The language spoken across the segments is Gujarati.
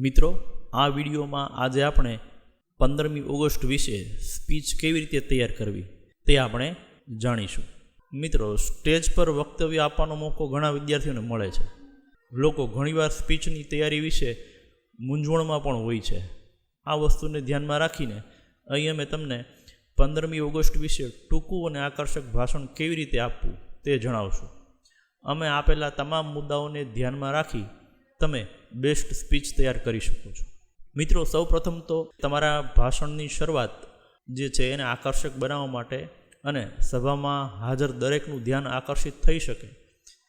મિત્રો, આ વિડીયોમાં આજે આપણે પંદરમી ઓગસ્ટ વિશે સ્પીચ કેવી રીતે તૈયાર કરવી તે આપણે જાણીશું. મિત્રો, સ્ટેજ પર વક્તવ્ય આપવાનો મોકો ઘણા વિદ્યાર્થીઓને મળે છે. લોકો ઘણીવાર સ્પીચની તૈયારી વિશે મૂંઝવણમાં પણ હોય છે. આ વસ્તુને ધ્યાનમાં રાખીને અહીં અમે તમને પંદરમી ઓગસ્ટ વિશે ટૂંકું અને આકર્ષક ભાષણ કેવી રીતે આપવું તે જણાવશું. અમે આપેલા તમામ મુદ્દાઓને ધ્યાનમાં રાખી તમે બેસ્ટ સ્પીચ તૈયાર કરી શકો છો. મિત્રો, સૌપ્રથમ તો તમારા ભાષણની શરૂઆત જે છે એને આકર્ષક બનાવવા માટે અને સભામાં હાજર દરેકનું ધ્યાન આકર્ષિત થઈ શકે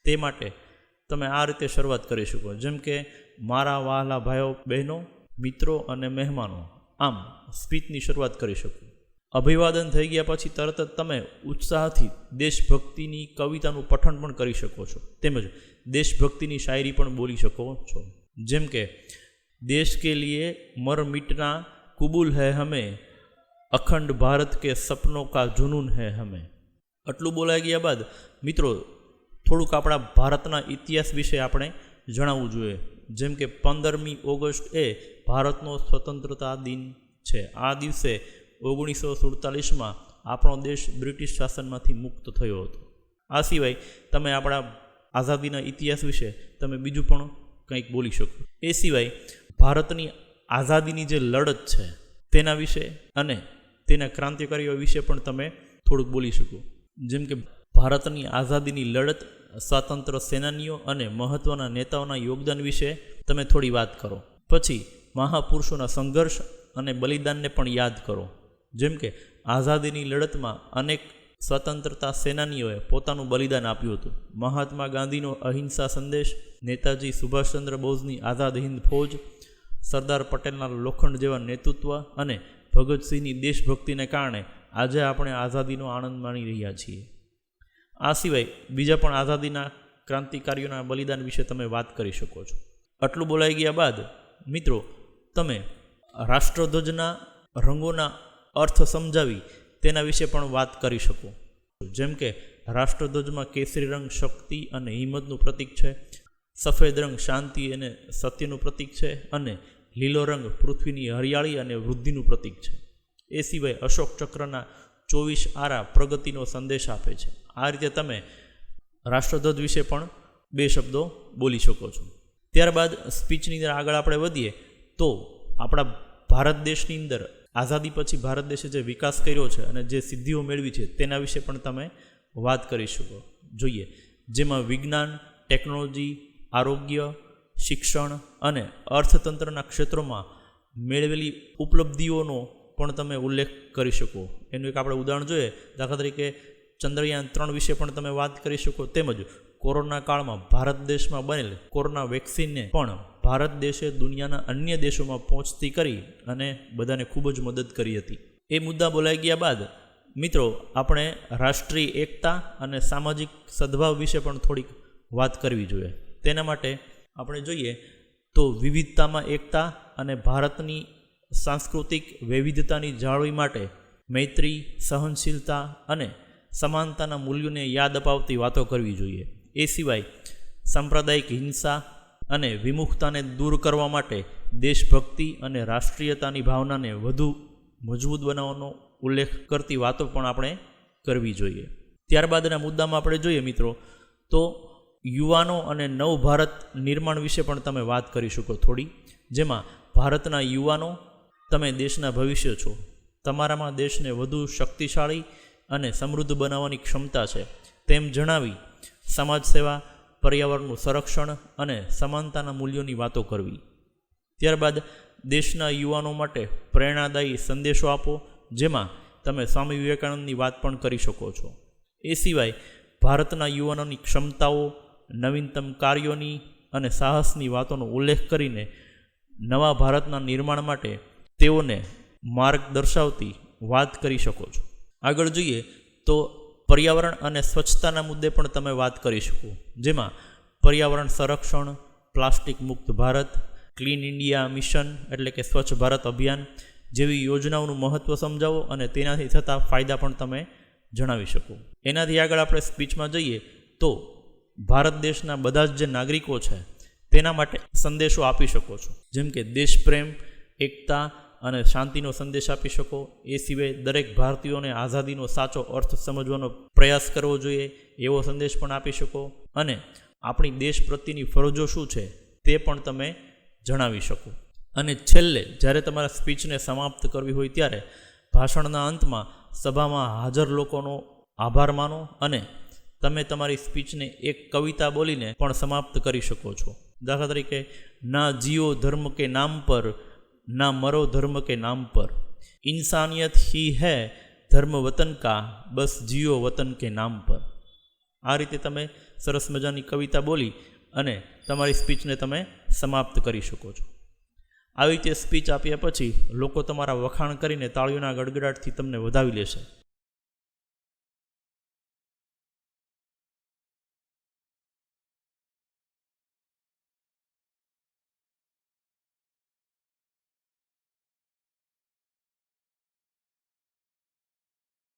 તે માટે તમે આ રીતે શરૂઆત કરી શકો. જેમ કે, મારા વહાલા ભાઈઓ બહેનો, મિત્રો અને મહેમાનો, આમ સ્પીચની શરૂઆત કરી શકો. અભિવાદન થઈ ગયા પછી તરત જ તમે ઉત્સાહથી દેશભક્તિની કવિતાનું પઠન પણ કરી શકો છો. તેમજ દેશભક્તિની શાયરી પણ બોલી શકો છો. જેમ કે, દેશ કે લીએ મર મિટના કબૂલ હૈ હમે, અખંડ ભારત કે સપનો કા જુનૂન હૈ હમે. આટલું બોલાઈ ગયા બાદ, મિત્રો, થોડુંક આપણા ભારતના ઇતિહાસ વિશે આપણે જણાવવું જોઈએ. જેમ કે, પંદરમી ઓગસ્ટ એ ભારતનો સ્વતંત્રતા દિન છે. આ દિવસે ઓગણીસો સુડતાલીસમાં આપણો દેશ બ્રિટિશ શાસનમાંથી મુક્ત થયો હતો. આ સિવાય તમે આપણા આઝાદીના ઇતિહાસ વિશે તમે બીજું પણ કંઈક બોલી શકો. એ સિવાય ભારતની આઝાદીની જે લડત છે તેના વિશે અને તેના ક્રાંતિકારીઓ વિશે પણ તમે થોડુંક બોલી શકો. જેમ કે ભારતની આઝાદીની લડત સ્વાતંત્ર્ય સેનાનીઓ અને મહત્ત્વના નેતાઓના યોગદાન વિશે તમે થોડી વાત કરો. પછી મહાપુરુષોના સંઘર્ષ અને બલિદાનને પણ યાદ કરો. જેમ કે આઝાદીની લડતમાં અનેક સ્વતંત્રતા સેનાનીઓએ પોતાનું બલિદાન આપ્યું હતું. મહાત્મા ગાંધીનો અહિંસા સંદેશ, નેતાજી સુભાષચંદ્ર બોઝની આઝાદ હિન્દ ફૌજ, સરદાર પટેલના લોખંડ જેવા નેતૃત્વ અને ભગતસિંહની દેશભક્તિને કારણે આજે આપણે આઝાદીનો આનંદ માણી રહ્યા છીએ. આ સિવાય બીજા પણ આઝાદીના ક્રાંતિકારીઓના બલિદાન વિશે તમે વાત કરી શકો છો. આટલું બોલાઈ ગયા બાદ મિત્રો, તમે રાષ્ટ્રધ્વજના રંગોના અર્થ સમજાવી તેના વિશે પણ વાત કરી શકો. જેમ કે, રાષ્ટ્રધ્વજમાં કેસરી રંગ શક્તિ અને હિંમતનું પ્રતીક છે, સફેદ રંગ શાંતિ અને સત્યનું પ્રતીક છે, અને લીલો રંગ પૃથ્વીની હરિયાળી અને વૃદ્ધિનું પ્રતીક છે. એ સિવાય અશોક ચક્રના ચોવીસ આરા પ્રગતિનો સંદેશ આપે છે. આ રીતે તમે રાષ્ટ્રધ્વજ વિશે પણ બે શબ્દો બોલી શકો છો. ત્યારબાદ સ્પીચની અંદર આગળ આપણે વધીએ તો આપણા ભારત દેશની અંદર આઝાદી પછી ભારત દેશે જે વિકાસ કર્યો છે અને જે સિદ્ધિઓ મેળવી છે, તેના વિશે પણ તમે વાત કરી શકો. જોઈએ, જેમાં વિજ્ઞાન, ટેકનોલોજી, આરોગ્ય, શિક્ષણ અને અર્થતંત્રના ક્ષેત્રોમાં મેળવેલી ઉપલબ્ધિઓનો પણ તમે ઉલ્લેખ કરી શકો. એનું એક આપણે ઉદાહરણ જોઈએ, દાખલા તરીકે ચંદ્રયાન ત્રણ વિશે પણ તમે વાત કરી શકો. તેમજ કોરોના કાળમાં ભારત દેશમાં બનેલ કોરોના વેક્સિનને પણ ભારત દેશે દુનિયાના અન્ય દેશોમાં પહોંચતી કરી અને બધાને ખૂબ જ મદદ કરી હતી. એ મુદ્દા બોલાઈ ગયા બાદ, મિત્રો, આપણે રાષ્ટ્રીય એકતા અને સામાજિક સદભાવ વિશે પણ થોડીક વાત કરવી જોઈએ. તેના માટે આપણે જોઈએ તો વિવિધતામાં એકતા અને ભારતની સાંસ્કૃતિક વૈવિધતાની જાળવણી માટે મૈત્રી, સહનશીલતા અને સમાનતાના મૂલ્યોને યાદ અપાવતી વાતો કરવી જોઈએ. એ સિવાય સાંપ્રદાયિક હિંસા અને વિમુખતાને દૂર કરવા માટે દેશભક્તિ અને રાષ્ટ્રીયતાની ભાવનાને વધુ મજબૂત બનાવવાનો ઉલ્લેખ કરતી વાતો પણ આપણે કરવી જોઈએ. ત્યારબાદના મુદ્દામાં આપણે જોઈએ મિત્રો, તો યુવાનો અને નવ ભારત નિર્માણ વિશે પણ તમે વાત કરી શકો થોડી. જેમાં ભારતના યુવાનો, તમે દેશના ભવિષ્ય છો. તમારામાં દેશને વધુ શક્તિશાળી અને સમૃદ્ધ બનાવવાની ક્ષમતા છે. તેમ જણાવી સમાજ સેવા પર્યાવરણનું સંરક્ષણ અને સમાનતાના મૂલ્યોની વાતો કરવી. ત્યારબાદ દેશના યુવાનો માટે પ્રેરણાદાયી સંદેશો આપો, જેમાં તમે સ્વામી વિવેકાનંદની વાત પણ કરી શકો છો. એ સિવાય ભારતના યુવાનોની ક્ષમતાઓ, નવીનતમ કાર્યોની અને સાહસની વાતોનો ઉલ્લેખ કરીને નવા ભારતના નિર્માણ માટે તેઓને માર્ગ દર્શાવતી વાત કરી શકો છો. આગળ જોઈએ તો પર્યાવરણ અને સ્વચ્છતાના મુદ્દે પણ તમે વાત કરી શકો. જેમાં પર્યાવરણ સંરક્ષણ, પ્લાસ્ટિક મુક્ત ભારત, ક્લીન ઇન્ડિયા મિશન એટલે કે સ્વચ્છ ભારત અભિયાન જેવી યોજનાઓનું મહત્ત્વ સમજાવો અને તેનાથી થતા ફાયદા પણ તમે જણાવી શકો. એનાથી આગળ આપણે સ્પીચમાં જઈએ તો ભારત દેશના બધા જ જે નાગરિકો છે તેના માટે સંદેશો આપી શકો છો. જેમ કે દેશપ્રેમ, એકતા અને શાંતિનો સંદેશ આપી શકો. એ સિવાય દરેક ભારતીયોને આઝાદીનો સાચો અર્થ સમજવાનો પ્રયાસ કરવો જોઈએ, એવો સંદેશ પણ આપી શકો. અને આપણી દેશ પ્રત્યેની ફરજો શું છે તે પણ તમે જણાવી શકો. અને છેલ્લે, જ્યારે તમારા સ્પીચને સમાપ્ત કરવી હોય ત્યારે ભાષણના અંતમાં સભામાં હાજર લોકોનો આભાર માનો અને તમે તમારી સ્પીચને એક કવિતા બોલીને પણ સમાપ્ત કરી શકો છો. દાખલા તરીકે, ના જીઓ ધર્મ કે નામ પર ના મરો ધર્મ કે નામ પર. ઇન્સાનિયત હી હૈ, ધર્મ વતન કા, બસ જીઓ વતન કે નામ પર. આ રીતે તમે સરસ મજાની કવિતા બોલી અને તમારી સ્પીચને તમે સમાપ્ત કરી શકો છો. આવી રીતે સ્પીચ આપ્યા પછી લોકો તમારા વખાણ કરીને તાળીઓના ગડગડાટથી તમને વધાવી લેશે.